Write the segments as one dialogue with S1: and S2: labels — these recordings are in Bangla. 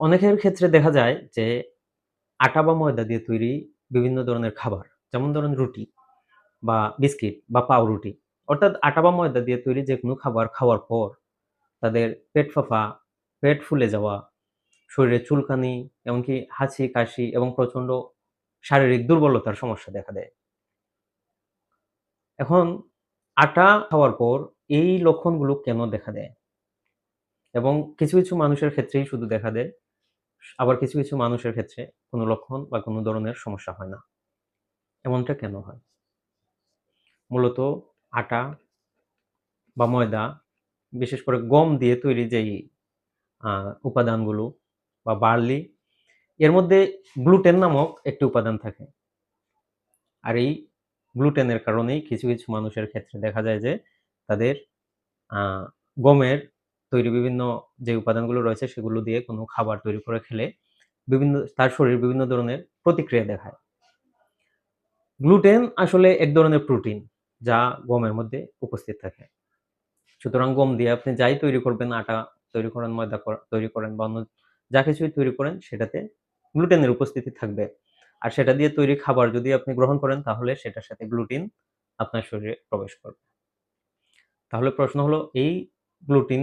S1: অনেকের ক্ষেত্রে দেখা যায় যে আটা বা ময়দা দিয়ে তৈরি বিভিন্ন ধরনের খাবার, যেমন ধরুন রুটি বা বিস্কিট বা পাউরুটি। অর্থাৎ আটা বা ময়দা দিয়ে তৈরি যে কোনো খাবার খাওয়ার পর তাদের পেট ফাঁপা, পেট ফুলে যাওয়া, শরীরে চুলকানি, এমনকি হাঁচি, কাশি এবং প্রচণ্ড শারীরিক দুর্বলতার সমস্যা দেখা দেয়। এখন আটা খাওয়ার পর এই লক্ষণগুলো কেন দেখা দেয়? এবং কিছু, কিছু মানুষের ক্ষেত্রেই শুধু দেখা দেয়। আবার কিছু, কিছু মানুষের ক্ষেত্রে কোনো লক্ষণ বা কোনো ধরনের সমস্যা হয় না। এমনটা কেন হয়? মূলত আটা বা ময়দা, বিশেষ করে গম দিয়ে তৈরি যেই উপাদানগুলো বা বার্লি, এর মধ্যে গ্লুটেন নামক একটি উপাদান থাকে। আর এই গ্লুটেনের কারণেই কিছু, কিছু মানুষের ক্ষেত্রে দেখা যায় যে তাদের গমের তৈরি বিভিন্ন যে উপাদানগুলো রয়েছে সেগুলো দিয়ে কোনো খাবার তৈরি করে খেলে বিভিন্ন তার শরীর বিভিন্ন ধরনের প্রতিক্রিয়া দেখায়। গ্লুটেন আসলে এক ধরনের প্রোটিন যা গমের মধ্যে উপস্থিত থাকে। সুতরাং গম দিয়ে আপনি যাই তৈরি করবেন, আটা তৈরি করেন, ময়দা তৈরি করেন বা অন্য যা কিছুই তৈরি করেন সেটাতে গ্লুটেনের উপস্থিতি থাকবে। আর সেটা দিয়ে তৈরি খাবার যদি আপনি গ্রহণ করেন তাহলে সেটার সাথে গ্লুটিন আপনার শরীরে প্রবেশ করবে। তাহলে প্রশ্ন হলো এই গ্লুটিন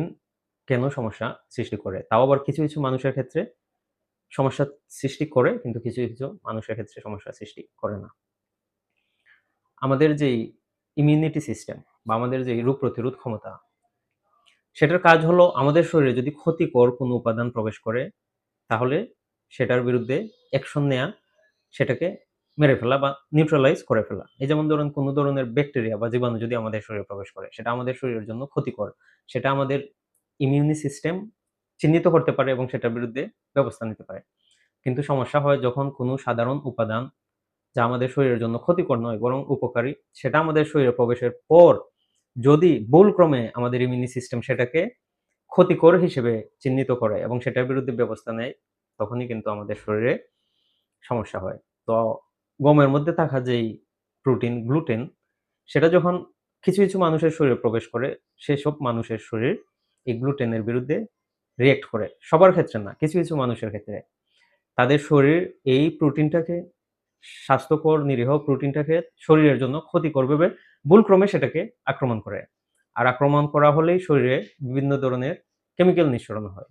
S1: কেন সমস্যা সৃষ্টি করে? তাও আবার কিছু, কিছু মানুষের ক্ষেত্রে সমস্যা সৃষ্টি করে কিন্তু কিছু, কিছু মানুষের ক্ষেত্রে সমস্যা সৃষ্টি করে না। আমাদের যেই ইমিউনিটি সিস্টেম বা আমাদের যেই রোগ প্রতিরোধ ক্ষমতা, সেটার কাজ হলো আমাদের শরীরে যদি ক্ষতিকর কোনো উপাদান প্রবেশ করে, তাহলে সেটার বিরুদ্ধে অ্যাকশন নেয়া, সেটাকে মেরে ফেলা বা নিউট্রালাইজ করে ফেলা। এই যেমন ধরুন কোনো ধরনের ব্যাকটেরিয়া বা জীবাণু যদি আমাদের শরীরে প্রবেশ করে, সেটা আমাদের শরীরের জন্য ক্ষতিকর। সেটা আমাদের ইমিউনি সিস্টেম চিহ্নিত করতে পারে এবং সেটার বিরুদ্ধে ব্যবস্থা নিতে পারে। কিন্তু সমস্যা হয় যখন কোনো সাধারণ উপাদান যা আমাদের শরীরের জন্য ক্ষতিকর নয় বরং উপকারী, সেটা আমাদের শরীরে প্রবেশের পর যদি ভুলক্রমে আমাদের ইমিউনি সিস্টেম সেটাকে ক্ষতিকর হিসেবে চিহ্নিত করে এবং সেটার বিরুদ্ধে ব্যবস্থা নেয়, তখনই কিন্তু আমাদের শরীরে সমস্যা হয়। তো গমের মধ্যে থাকা যেই প্রোটিন গ্লুটেন, সেটা যখন কিছু, কিছু মানুষের শরীরে প্রবেশ করে, সেসব মানুষের শরীর এই গ্লুটেনের বিরুদ্ধে রিয়েক্ট করে। সবার ক্ষেত্রে না, কিছু, কিছু মানুষের ক্ষেত্রে। তাদের শরীর এই প্রোটিনটাকে স্বাস্থ্যকর নিরীহ প্রোটিনটাকে শরীরের জন্য ক্ষতিকর ভেবে ভুলক্রমে সেটাকে আক্রমণ করে। আর আক্রমণ করা হলেই শরীরে বিভিন্ন ধরনের কেমিক্যাল নিঃসরণ হয়।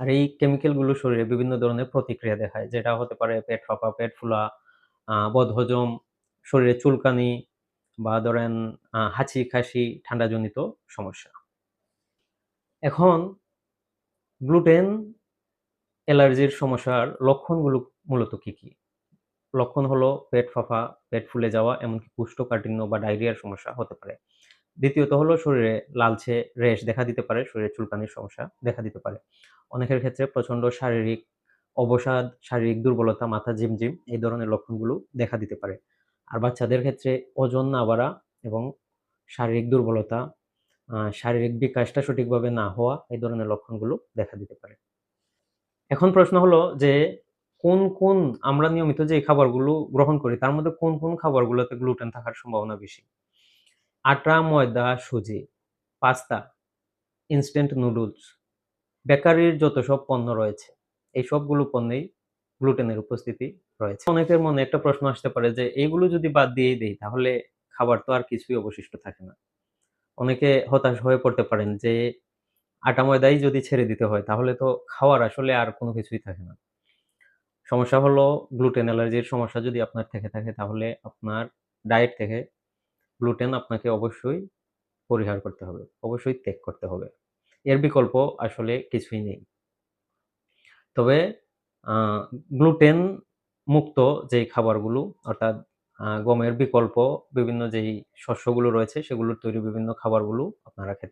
S1: আর এই কেমিক্যালগুলো শরীরে বিভিন্ন ধরনের প্রতিক্রিয়া দেখায়। যেটা হতে পারে পেট ফাঁপা, পেট ফুলা, বদহজম, শরীরে চুলকানি বা ধরেন হাঁচি, কাশি, ঠান্ডাজনিত সমস্যা। এখন গ্লুটেন অ্যালার্জির সমস্যার লক্ষণগুলো মূলত কি, কি? লক্ষণ হলো পেট ফাঁপা, পেট ফুলে যাওয়া, এমনকি কোষ্ঠকাঠিন্য বা ডায়রিয়ার সমস্যা হতে পারে। দ্বিতীয়ত হলো শরীরে লালচে রেশ দেখা দিতে পারে, শরীরে চুলকানির সমস্যা দেখা দিতে পারে। অনেকের ক্ষেত্রে প্রচণ্ড শারীরিক অবসাদ, শারীরিক দুর্বলতা, মাথা ঝিমঝিম এই ধরনের লক্ষণগুলো দেখা দিতে পারে। আর বাচ্চাদের ক্ষেত্রে ওজন না বাড়া এবং শারীরিক দুর্বলতা, শারীরিক বিকাশটা সঠিকভাবে না হওয়া এই ধরনের লক্ষণগুলো দেখা দিতে পারে। এখন প্রশ্ন হলো যে কোন, কোন আমরা নিয়মিত যে খাবারগুলো গ্রহণ করি তার মধ্যে কোন, কোন খাবারগুলোতে গ্লুটেন থাকার সম্ভাবনা বেশি? আটা, ময়দা, সুজি, পাস্তা, ইনস্ট্যান্ট নুডলস, বেকারির যত সব পণ্য রয়েছে, এই সবগুলো পণ্যেই গ্লুটেনের উপস্থিতি রয়েছে। অনেকের মনে একটা প্রশ্ন আসতে পারে যে এগুলো যদি বাদ দিয়েই দেই তাহলে খাবার তো আর কিছুই অবশিষ্ট থাকে না। অনেকে হতাশ হয়ে পড়তে পারেন যে, আটা ময়দাই যদি ছেড়ে দিতে হয়, তাহলে তো খাওয়ার আসলে আর কোনো কিছুই থাকে না। সমস্যা হলো গ্লুটেন অ্যালার্জির সমস্যা যদি আপনার থেকে থাকে, তাহলে আপনার ডায়েট থেকে গ্লুটেন আপনাকে অবশ্যই পরিহার করতে হবে। অবশ্যই ত্যাগ করতে হবে। এর বিকল্প আসলে কিছুই নেই। তবে গ্লুটেন মুক্ত যেই খাবারগুলো, অর্থাৎ গমের বিকল্প বিভিন্ন যেই শস্যগুলো রয়েছে সেগুলোর তৈরি বিভিন্ন খাবারগুলো আপনারা খেতে